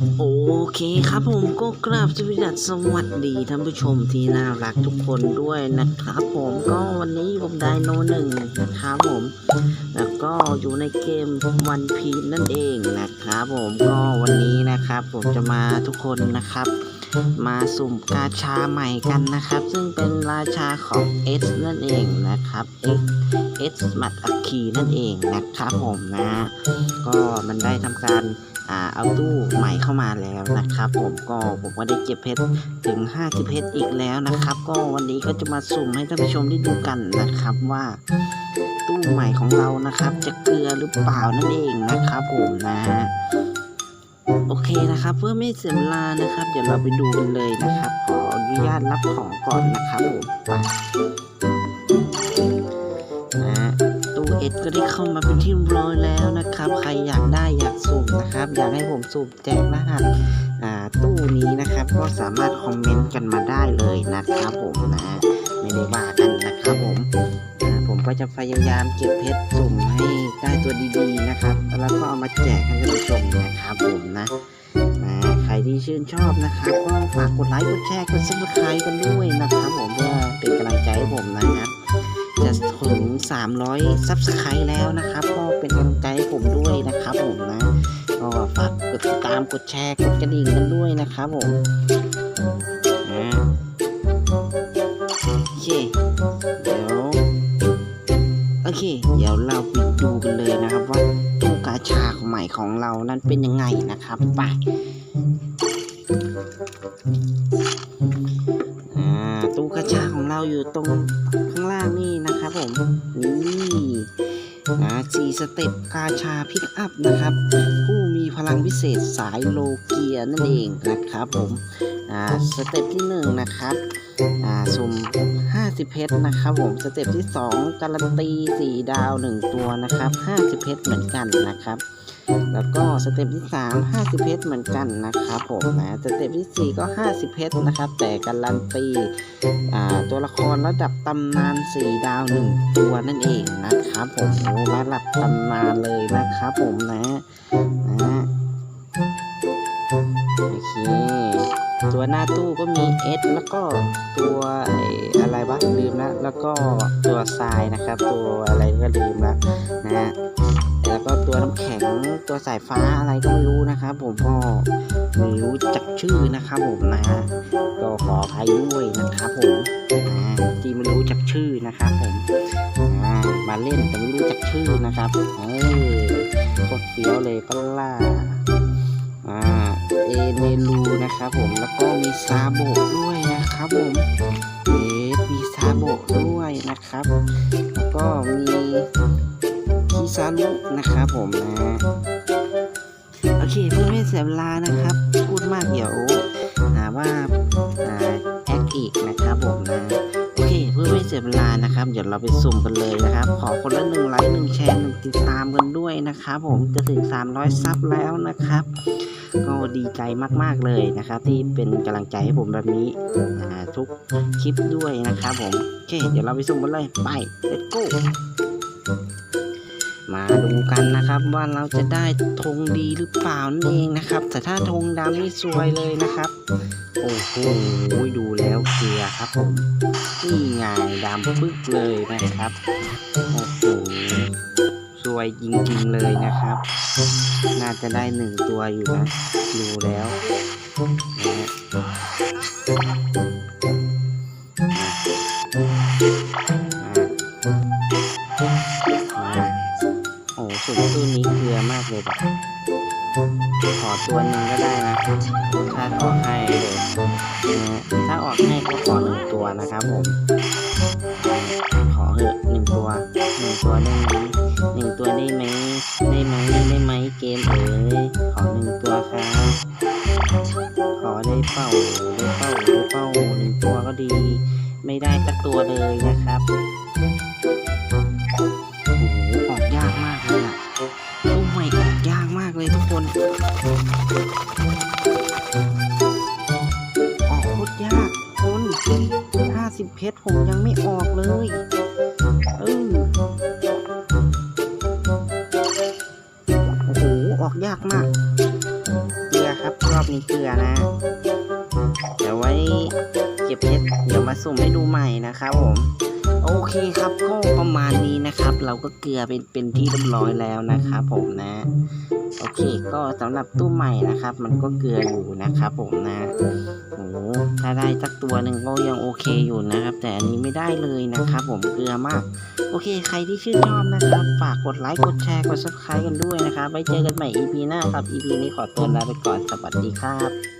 โอเคครับผมก็กราบสวัสดีท่านผู้ชมที่น่ารักทุกคนด้วยนะครับผมก็วันนี้ผมไดโนหนึ่งนะครับผม แล้วก็อยู่ในเกมวันพีนั่นเองนะครับผมก็วันนี้นะครับ ผมจะมาทุกคนนะครับ มาสุ่มกาชาใหม่กันนะครับ ซึ่งเป็นราชาของ S นั่นเองนะครับ X S มัดอัคคีนั่นเองนะครับผมนะ ก็มันได้ทำการอ่าเอาตู้ใหม่เข้ามาแล้วนะครับผมก็ผมก็ได้เก็บเพชรถึง 50 เพชรอีกแล้วนะครับ ก็วันนี้ก็จะมาสุ่มให้ท่านผู้ชมได้ดูกันนะครับว่าตู้ใหม่ของเรานะครับ จะเกลือหรือเปล่านั่นเองนะครับผมนะ โอเคนะครับ เพื่อไม่เสียเวลานะครับ เดี๋ยวเราไปดูกันเลยนะครับ ขออนุญาตรับของก่อนนะครับผมไปนะฮะตู้เอ็ดก็ได้เข้ามาเป็นที่ร้อยแล้วนะครับ ใครอยากได้อยากสุ่มนะครับ อยากให้ผมสุ่มแจกรหัสอ่าตู้นี้นะครับ ก็สามารถคอมเมนต์กันมาได้เลยนะครับผมนะไม่ได้ว่ากันนะครับผม ก็จะพยายามเก็บเพชรสุ่มให้ได้ตัวดีๆนะครับ แล้วก็เอามาแจกให้ท่านผู้ชมนะครับผมนะนะใครที่ชื่นชอบนะครับก็ฝากกดไลค์กดแชร์กดซับสไครต์กันด้วยนะครับผมเพื่อเป็นกำลังใจให้ผมนะครับจะถึง 300ซับสไครต์แล้วนะครับ ก็เป็นกำลังใจให้ผมด้วยนะครับผมนะก็ฝากกดติดตามกดแชร์กดกระดิ่งกันด้วยนะครับผมนะโอเค อเค เดี๋ยวเราไปดูกันเลยนะครับว่าตู้กาชาใหม่ของเรานั้นเป็นยังไงนะครับไปอ่าตู้กาชาของเราอยู่ตรงข้างล่างนี่นะครับผมนี่นะสี่สเต็ปกาชาพิกอัพนะครับผู้ พลังพิเศษสายโลเกียนั่นเองนะครับผมอ่าสเต็ปที่หนึ่งนะครับอ่าสุ่ม50 เพชรนะครับผมสเต็ปที่ 2 การันตี 4 ดาว 1 ตัวนะครับ50 เพชรเหมือนกันนะครับแล้วก็สเต็ปที่ 3 50 เพชรเหมือนกันนะครับผมนะสเต็ปที่ 4 ก็ 50 เพชรนะครับ แต่การันตีอ่าตัวละครระดับตำนาน 4 ดาว 1 ตัวนั่นเองนะครับผมระดับตำนานเลยนะครับผมนะ ตัวหน้าตู้ก็มี S แล้วก็ตัวอะไรวะลืมแล้วแล้วก็ตัวทรายนะครับ ตัวอะไรก็ลืมแล้วนะฮะแล้วก็ตัวน้ำแข็งตัวสายฟ้าอะไรก็ไม่รู้นะครับ ผมก็ไม่รู้จักชื่อนะครับผมนะฮะก็ขออภัยด้วยนะครับผมที่ไม่รู้จักชื่อนะครับผมมาเล่นแต่ไม่รู้จักชื่อนะครับเออโคตรเฟี้ยวเลยก็ล่าอ่า เอเนลูนะครับผมแล้วก็มีซาโบด้วยนะครับผมเอมีซาโบด้วยนะครับ แล้วก็มีคิซารุนะครับผมนะโอเคเพื่อไม่เสียเวลานะครับ พูดมากเดี๋ยวหาว่าอ่าแอคอีกนะครับผมนะโอเคเพื่อไม่เสียเวลานะครับ เดี๋ยวเราไปสุ่มกันเลยนะครับ ขอคนละหนึ่งไลค์หนึ่งแชร์หนึ่งติดตามกันด้วยนะครับผมจะถึง 300 ซับแล้วนะครับ ก็ดีใจมาก ๆ เลยนะครับ ที่เป็นกำลังใจให้ผมแบบนี้ทุกคลิปด้วยนะครับผม โอเค เดี๋ยวเราไปสุ่มกันเลย ไป let's go มาดูกันนะครับว่าเราจะได้ธงดีหรือเปล่านั่นเองนะครับ แต่ถ้าธงดำนี่สวยเลยนะครับ โอ้โหดูแล้วเกลียร์ครับผมนี่ไงดำปึ๊กเลยนะครับโอ้โห วยจริงๆเลยนะครับ น่าจะได้หนึ่งตัวอยู่นะ ดูแล้วนะฮะอ่าโอ้สุดตู้นี้เกลือมากเลยแบบขอตัวหนึ่งก็ได้นะ ถ้าออกให้เลยนะถ้าออกให้ก็ขอหนึ่งตัวนะครับผม ขอเหอะหนึ่งตัวหนึ่งตัวได้ ขอหนึ่งตัวครับ ขอได้เป้าได้เป้าได้เป้าหนึ่งตัวก็ดี ไม่ได้สักตัวเลยนะครับโอ้โหออกยากมากเลยอะตู้ใหม่ออกยากมากเลยทุกคน ออกโคตรยากคนห้าสิบเพชรผมยังไม่ออกเลย ยากมาก เกลือครับรอบนี้เกลือนะ เดี๋ยวไว้เก็บเพชรเดี๋ยวมาสุ่มให้ดูใหม่นะครับผม โอเคครับก็ประมาณนี้นะครับ เราก็เกลือเป็นเป็นที่เรียบร้อยแล้วนะครับผมนะโอเคก็สำหรับตู้ใหม่นะครับ มันก็เกลืออยู่นะครับผมนะโอ้ถ้าได้สักตัวหนึ่งก็ยังโอเคอยู่นะครับ แต่อันนี้ไม่ได้เลยนะครับ ผมเกลือมาก โอเค ใครที่ชื่นชอบนะครับ ฝากกดไลค์กดแชร์กด subscribe กันด้วยนะครับไว้เจอกันใหม่ EP หน้าครับ EP นี้ขอตัวลาไปก่อนสวัสดีครับ